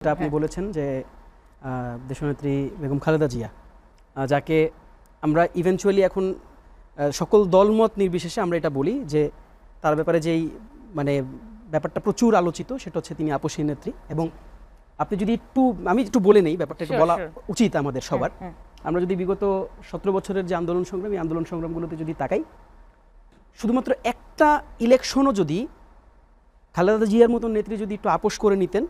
এটা আপনি হ্যাঁ। বলেছেন যে দেশনেত্রী বেগম খালেদা জিয়া যাকে আমরা ইভেনচুয়ালি এখন সকল দলমত নির্বিশেষে আমরা এটা বলি যে তার ব্যাপারে যেই মানে ব্যাপারটা প্রচুর আলোচিত সেটা হচ্ছে তিনি আপসী নেত্রী এবং আপনি যদি একটু আমি একটু বলে নেই ব্যাপারটা একটু বলা উচিত আমাদের সবার। আমরা যদি বিগত সতেরো বছরের যে আন্দোলন সংগ্রাম এই আন্দোলন সংগ্রামগুলোতে যদি তাকাই শুধুমাত্র একটা ইলেকশনও যদি খালেদা জিয়ার মতন নেত্রী যদি একটু আপোষ করে নিতেন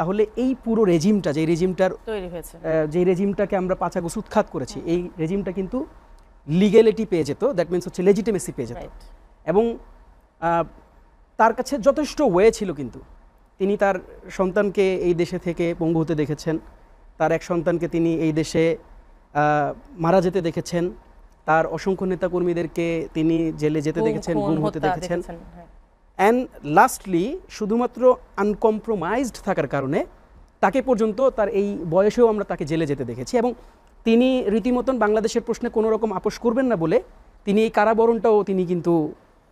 তাহলে এই পুরো রেজিমটা যে রেজিমটার তৈরি হয়েছে। যে রেজিমটাকে আমরা পাচাগোস উৎখাত করেছি এই রেজিমটা কিন্তু লিগ্যালিটি পেয়ে যেত দ্যাট মিনস হচ্ছে লেজিটিমেসি পেয়ে যেত। এবং তার কাছে যথেষ্ট ওয়ে ছিল কিন্তু। তিনি তার সন্তানকে এই দেশে থেকে পঙ্গু হতে দেখেছেন তার এক সন্তানকে তিনি এই দেশে মারা যেতে দেখেছেন তার অসংখ্য নেতাকর্মীদেরকে তিনি জেলে যেতে দেখেছেন গুম হতে দেখেছেন হ্যাঁ। অ্যান্ড লাস্টলি শুধুমাত্র আনকম্প্রোমাইজড থাকার কারণে তাকে পর্যন্ত তার এই বয়সেও আমরা তাকে জেলে যেতে দেখেছি এবং তিনি রীতিমতন বাংলাদেশের প্রশ্নে কোনো রকম আপোষ করবেন না বলে তিনি এই কারাবরণটাও তিনি কিন্তু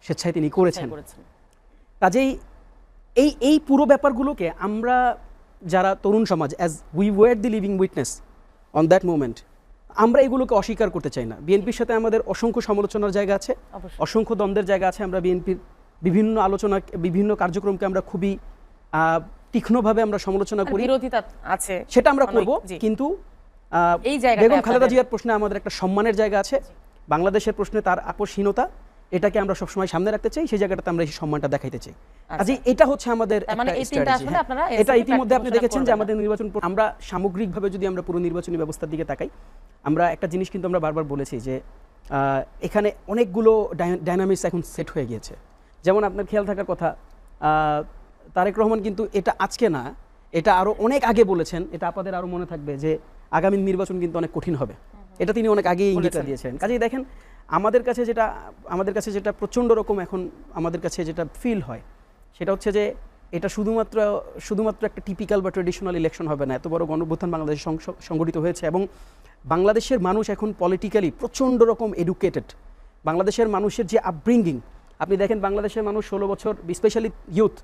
স্বেচ্ছায় তিনি করেছেন। কাজেই এই এই পুরো ব্যাপারগুলোকে আমরা যারা তরুণ সমাজ as we were the living witness on that moment আমরা এগুলোকে অস্বীকার করতে চাই না বিএনপির সাথে আমাদের অসংখ্য সমালোচনার জায়গা আছে। অসংখ্য দ্বন্দ্বের জায়গা আছে আমরা বিএনপির বিভিন্ন আলোচনা বিভিন্ন কার্যক্রমকে আমরা খুবই তীক্ষ্ণভাবে আমরা সমালোচনা করি। বিরোধিতা আছে। সেটা আমরা করব কিন্তু এই জায়গাটায় বেগম খালেদা জিয়ার প্রশ্নে আমাদের একটা সম্মানের জায়গা আছে। বাংলাদেশের প্রশ্নে তার আপোষহীনতা এটাকে আমরা সবসময় সামনে রাখতে চাই সেই জায়গাটাতে আমরা এই সম্মানটা দেখাইতে চাই। কাজে এটা হচ্ছে আমাদের মানে হ্যাঁ। এটা ইতিমধ্যে আপনি দেখেছেন যে আমাদের নির্বাচন আমরা সামগ্রিকভাবে যদি আমরা পুরো নির্বাচনী ব্যবস্থার দিকে তাকাই আমরা একটা জিনিস কিন্তু আমরা বারবার বলেছি যে আহ, এখানে অনেকগুলো ডাইনামিক্স এখন সেট হয়ে গিয়েছে। যেমন আপনার খেয়াল থাকার কথা তারেক রহমান কিন্তু এটা আজকে না এটা আরও অনেক আগে বলেছেন এটা আপনাদের আরও মনে থাকবে যে আগামী নির্বাচন কিন্তু অনেক কঠিন হবে। এটা তিনি অনেক আগেই ইঙ্গিতটা দিয়েছেন। কাজেই দেখেন আমাদের কাছে যেটা আমাদের কাছে যেটা প্রচণ্ড রকম এখন আমাদের কাছে যেটা ফিল হয় সেটা হচ্ছে যে এটা শুধুমাত্র শুধুমাত্র একটা টিপিক্যাল বা ট্রেডিশনাল ইলেকশন হবে না এত বড় গণভ্যুত্থান বাংলাদেশে সংগঠিত হয়েছে এবং বাংলাদেশের মানুষ এখন পলিটিক্যালি প্রচণ্ড রকম এডুকেটেড বাংলাদেশের মানুষের যে আপব্রিঙ্গিং আপনি দেখেন বাংলাদেশের মানুষ ষোলো বছর স্পেশালি ইউথ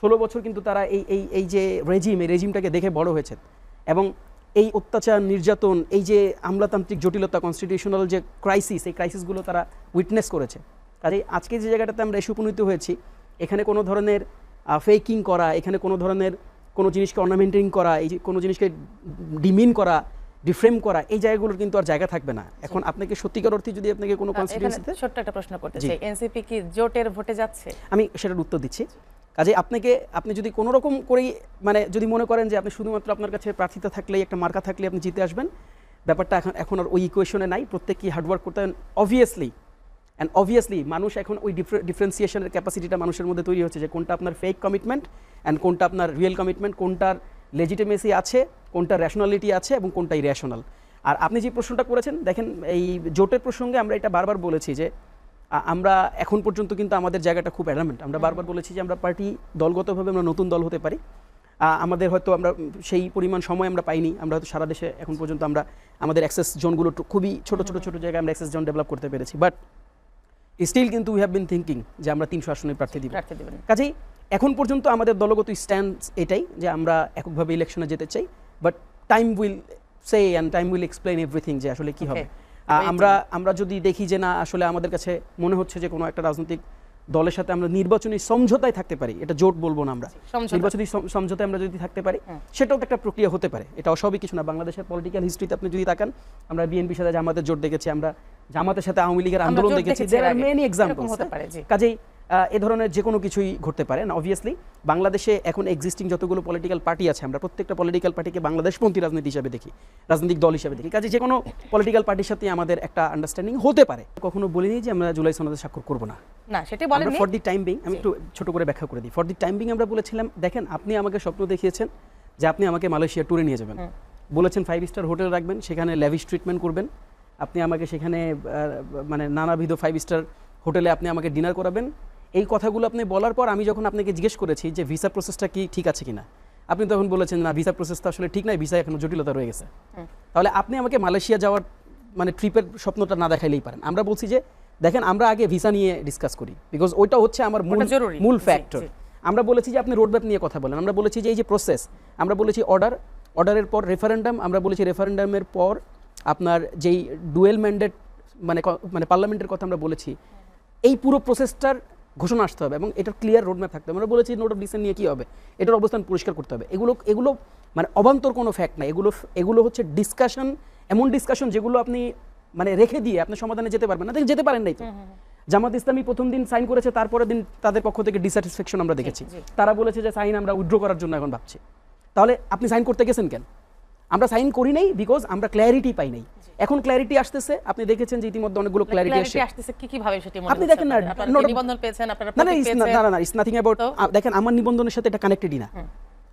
ষোলো বছর কিন্তু তারা এই এই এই যে রেজিম এই রেজিমটাকে দেখে বড় হয়েছে। এবং এই অত্যাচার, নির্যাতন, এই যে আমলাতান্ত্রিক জটিলতা কনস্টিটিউশনাল যে ক্রাইসিস এই ক্রাইসিসগুলো তারা উইটনেস করেছে। কাজে আজকে যে জায়গাটাতে আমরা এসে উপনীত হয়েছি, এখানে কোনো ধরনের ফেকিং করা, এখানে কোনো ধরনের কোনো জিনিসকে অর্নামেন্টিং করা, এই যে কোনো জিনিসকে ডিমিন করা ডিফ্রেম করা এই জায়গাগুলোর কিন্তু আর জায়গা থাকবে না। এখন আপনাকে সত্যিকার অর্থে যদি আপনাকে কোনো এখানে কনস্টিটিউন্সিতে ছোট্ট একটা প্রশ্ন করতে। চাই এনসিপি কি জোটের ভোটে যাচ্ছে? আমি সেটার উত্তর দিচ্ছি। কাজে আপনাকে আপনি যদি কোনো রকম করেই মানে যদি মনে করেন যে আপনি শুধুমাত্র আপনার কাছে প্রার্থিতা থাকলেই একটা মার্কা থাকলে আপনি জিতে আসবেন ব্যাপারটা এখন এখন আর ওই ইকুয়েশনে নাই। প্রত্যেককেই হার্ডওয়ার্ক করতে হবে অবভিয়াসলি অ্যান্ড অবভিয়াসলি মানুষ এখন ওই ডিফারেন্সিয়েশনের ক্যাপাসিটিটা মানুষের মধ্যে তৈরি হচ্ছে যে কোনটা আপনার ফেক কমিটমেন্ট অ্যান্ড কোনটা আপনার রিয়েল কমিটমেন্ট কোনটার লেজিটিমেসি আছে কোনটা র্যাশনালিটি আছে এবং কোনটা ইরেশনাল আর আপনি যে প্রশ্নটা করেছেন দেখেন এই জোটের প্রসঙ্গে আমরা এটা বারবার বলেছি যে আমরা এখন পর্যন্ত কিন্তু আমাদের জায়গাটা খুব অ্যাডামেন্ট আমরা বারবার বলেছি যে আমরা পার্টি দলগতভাবে আমরা নতুন দল হতে পারি। আমাদের হয়তো আমরা সেই পরিমাণ সময় আমরা পাইনি। আমরা হয়তো সারা দেশে এখন পর্যন্ত আমরা আমাদের অ্যাক্সেস জোনগুলো খুবই ছোট ছোট ছোট জায়গায় আমরা অ্যাক্সেস জোন ডেভেলপ করতে পেরেছি। বাট স্টিল কিন্তু উই হ্যাভ বিন থিঙ্কিং যে আমরা তিনশো আসনে প্রার্থী দিব। কাজেই এখন পর্যন্ত আমাদের দলগত স্ট্যান্ড এটাই যে আমরা এককভাবে ইলেকশনে যেতে চাই but time will say and time will explain everything যে আসলে কি হবে। আমরা আমরা যদি দেখি যে না আসলে আমাদের কাছে মনে হচ্ছে যে কোনো একটা রাজনৈতিক দলের সাথে আমরা নির্বাচনী সমঝোতায় থাকতে পারি এটা জোট বলব না আমরা। নির্বাচনী সমঝোতায় আমরা যদি থাকতে পারি সেটাও তো একটা প্রক্রিয়া হতে পারে এটা অস্বাভাবিক কিছু না। বাংলাদেশের পলিটিক্যাল হিস্ট্রিতে আপনি যদি তাকান আমরা বিএনপির সাথে জামাতের জোট দেখেছি আমরা জামাতের সাথে আওয়ামী লীগের আন্দোলন দেখেছি। মেনি জি। কাজেই এ ধরনের যে কোনো কিছুই ঘটতে পারে না অবভিয়াসলি বাংলাদেশে এখন এক্সিস্টিং যতগুলো পলিটিক্যাল পার্টি আছে আমরা প্রত্যেকটা পলিটিক্যাল পার্টিকে বাংলাদেশপন্থী রাজনীতি হিসাবে দেখি রাজনৈতিক দল হিসাবে দেখি। কাজে যে কোনো পলিটিক্যাল পার্টির সাথে আমাদের একটা আন্ডারস্ট্যান্ডিং হতে পারে। কখনো বলিনি যে আমরা জুলাই সনদে স্বাক্ষর করব না। না সেটাই আমরা বলেননি ফর দি টাইম বিং আমি একটু ছোট করে ব্যাখ্যা করে দিই। ফর দি টাইম বিং আমরা বলেছিলাম দেখেন আপনি আমাকে স্বপ্ন দেখিয়েছেন যে আপনি আমাকে মালয়েশিয়া ট্যুরে নিয়ে যাবেন। বলেছেন ফাইভ স্টার হোটেল রাখবেন সেখানে ল্যাভিশ ট্রিটমেন্ট করবেন। আপনি আমাকে সেখানে মানে নানাবিধ ফাইভ স্টার হোটেলে আপনি আমাকে ডিনার করাবেন। এই কথাগুলো আপনি বলার পর আমি যখন আপনাকে জিজ্ঞেস করেছি যে ভিসা প্রসেসটা কি ঠিক আছে কিনা আপনি তখন বলেছেন না ভিসা প্রসেসটা আসলে ঠিক নাই ভিসা এখনও জটিলতা রয়ে গেছে। তাহলে আপনি আমাকে মালয়েশিয়া যাওয়ার মানে ট্রিপের স্বপ্নটা না দেখাইলেই পারেন। আমরা বলছি যে দেখেন আমরা আগে ভিসা নিয়ে ডিসকাস করি বিকজ ওইটা হচ্ছে আমার মূল মূল ফ্যাক্টর আমরা বলেছি যে আপনি রোডম্যাপ নিয়ে কথা বলেন। আমরা বলেছি যে এই যে প্রসেস আমরা বলেছি অর্ডার অর্ডারের পর রেফারেন্ডাম আমরা বলেছি রেফারেন্ডামের পর আপনার যেই ডুয়েল ম্যান্ডেট মানে মানে পার্লামেন্টের কথা আমরা বলেছি এই পুরো প্রসেসটার ঘোষণা আসতে হবে এবং এটার ক্লিয়ার রোডম্যাপ থাকতে হবে। আমরা বলেছি নোট অফ ডিসেন্ট নিয়ে কী হবে? এটার অবস্থান পরিষ্কার করতে হবে। এগুলো এগুলো মানে অবান্তর কোনো ফ্যাক্ট না এগুলো এগুলো হচ্ছে ডিসকাশন এমন ডিসকাশন যেগুলো আপনি মানে রেখে দিয়ে আপনি সমাধানে যেতে পারবেন না। যেতে পারেন নাই তো। জামাত ইসলামী প্রথম দিন সাইন করেছে তারপরের দিন তাদের পক্ষ থেকে ডিস্যাটিসফ্যাকশন আমরা দেখেছি। তারা বলেছে যে সাইন আমরা উইথড্র করার জন্য এখন ভাবছি। তাহলে আপনি সাইন করতে গেছেন কেন? আমরা সাইন করি নাই বিকজ আমরা ক্ল্যারিটি পাই নাই। এখন ক্ল্যারিটি আসতেছে আপনি দেখেছেন যে ইতিমধ্যে অনেকগুলো ক্ল্যারিটি আসছে আসতেছে কি কি ভাবে সেটি আপনি দেখেন না, নিবন্ধন পেয়েছেন? আপনারা না না না ইটস নাথিং অ্যাবাউট দেখেন আমার নিবন্ধনের সাথে এটা কানেক্টেডই না।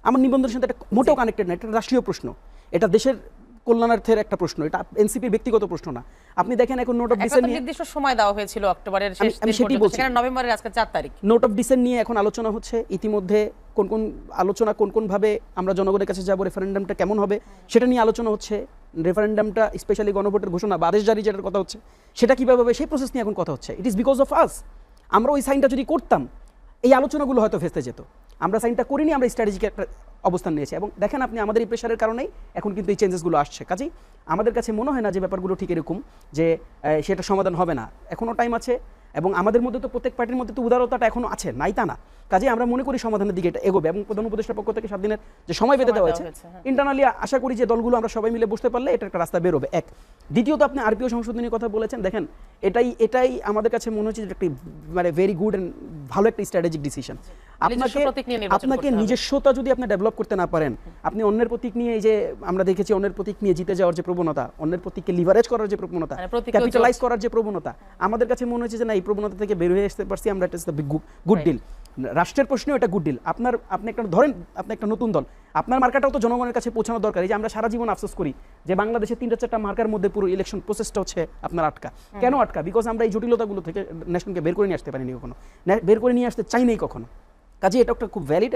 আমার নিবন্ধনের সাথে এটা মোটেও কানেক্টেড না এটা রাষ্ট্রীয় প্রশ্ন। এটা দেশের কল্যাণার্থের একটা প্রশ্ন এটা এনসিপির ব্যক্তিগত প্রশ্ন না। আপনি দেখেন এখন নোট অফ ডিসেন্ট নিয়ে নির্দিষ্ট সময় দেওয়া হয়েছিল অক্টোবরের শেষ আমি- দিন পর্যন্ত। বলছি। নভেম্বরের আজকে চার তারিখ। নোট অফ ডিসেন্ট নিয়ে এখন আলোচনা হচ্ছে। ইতিমধ্যে কোন কোন আলোচনা কোন কোন ভাবে আমরা জনগণের কাছে যাব রেফারেন্ডামটা কেমন হবে সেটা নিয়ে আলোচনা হচ্ছে। রেফারেন্ডামটা স্পেশালি গণভোটের ঘোষণা বা আদেশ জারি যেটার কথা হচ্ছে সেটা কীভাবে হবে সেই প্রসেস নিয়ে এখন কথা হচ্ছে। It is because of us আমরা ওই সাইনটা যদি করতাম এই আলোচনাগুলো হয়তো ফেসতে যেত। আমরা সাইনটা করিনি, আমরা স্ট্র্যাটেজিক একটা অবস্থান নিয়েছি। এবং দেখেন আপনি আমাদের এই প্রেশারের কারণেই এখন কিন্তু এই চেঞ্জেসগুলো আসছে। কাজেই আমাদের কাছে মনে হয় না যে ব্যাপারগুলো ঠিক এরকম যে সেটা সমাধান হবে না। এখনও টাইম আছে এবং আমাদের মধ্যে তো প্রত্যেক পার্টির মধ্যে তো উদারতাটা এখনও আছে নাই তা না। কাজে আমরা মনে করি সমাধানের দিকে এটা এগোবে এবং প্রধান উপদেষ্টার পক্ষ থেকে সাত দিনের যে সময় বেঁধে দেওয়া হয়েছে হয়েছে, হ্যাঁ। ইন্টারনালি আশা করি যে দলগুলো আমরা সবাই মিলে বসতে পারলে এটা একটা রাস্তা বেরোবে। এক। দ্বিতীয়ত আপনি আরপিও সংশোধনীর কথা বলেছেন দেখেন এটাই এটাই আমাদের কাছে মনে হচ্ছে যে একটি মানে ভেরি গুড অ্যান্ড ভালো একটা স্ট্র্যাটেজিক ডিসিশন আপনাকে প্রতীক নিয়ে আপনাকে নিজস্বতা যদি আপনি ডেভেলপ করতে না পারেন আপনি অন্যের প্রতীক নিয়ে এই যে আমরা দেখেছি অন্যের প্রতীক নিয়ে জিতে যাওয়ার যে প্রবণতা অন্যের প্রতীককে লিভারেজ করার যে প্রবণতা মানে ক্যাপিটালাইজ করার যে প্রবণতা আমাদের কাছে মনে হচ্ছে যে না এই প্রবণতা থেকে বের হয়ে আসতে পারছি আমরা এটা গুড ডিল রাষ্ট্রের প্রশ্নেও এটা গুড ডিল আপনার আপনি একটা ধরেন আপনি একটা নতুন দল আপনার মার্কাটাও তো জনগণের কাছে পৌঁছানো দরকার। এই যে আমরা সারা জীবন আফসোস করি যে বাংলাদেশে তিনটা চারটা মার্কার মধ্যে পুরো ইলেকশন প্রসেসটা হচ্ছে আপনার আটকা। কেন আটকা? বিকজ আমরা এই জটিলতাগুলো থেকে ন্যাশনকে বের করে নিয়ে আসতে পারিনি কখনো। বের করে নিয়ে আসতে চাই নাই কখনো। কাজে এটা একটা খুব ভ্যালিড